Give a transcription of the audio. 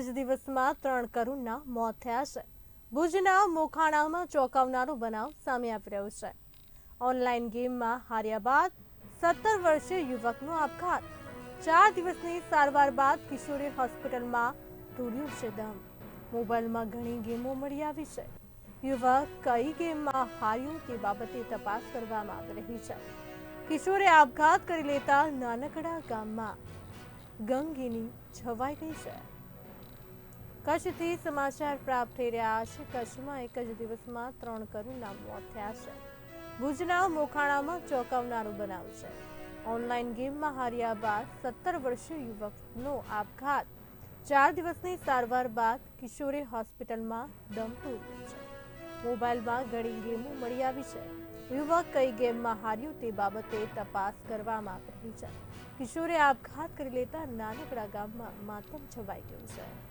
જ દિવસમાં ત્રણ કરુણના મોત થયા છે. ભુજના મોખાણામાં ચોંકાવનારો બનાવ સામે આવી રહ્યો છે. ઓનલાઈન ગેમમાં હાર્યા બાદ સત્તર વર્ષીય યુવકનો આપઘાત. ચાર દિવસની સારવાર બાદ કિશોરી હોસ્પિટલમાં તોડ્યું છે દમ. મોબાઈલમાં ઘણી ગેમો મળી આવી છે. યુવક કઈ ગેમમાં હાર્યું તે બાબતે તપાસ કરવામાં આવી રહી છે. કિશોરે આપઘાત કરી લેતા નાનકડા ગામમાં ગંગીની છવાઈ ગઈ છે. કચ્છથી સમાચાર પ્રાપ્ત થઈ રહ્યા છે. કચ્છમાં એક જ દિવસમાં ત્રણ કરોડના મોત થયા છે. ભુજના મોખાણામાં ચોંકાવનારો બનાવ છે. ઓનલાઈન ગેમમાં હાર્યા બાદ સત્તર વર્ષીય યુવકનો આપઘાત. ચાર દિવસની સારવાર બાદ કિશોરે હોસ્પિટલમાં દમ તોડ્યો છે. મોબાઈલમાં ઘણી ગેમો મળી આવી છે. યુવક કઈ ગેમમાં હાર્યું તે બાબતે તપાસ કરવામાં આવી છે. કિશોરે આપઘાત કરી લેતા નાનકડા ગામમાં માતમ છવાઈ ગયું છે.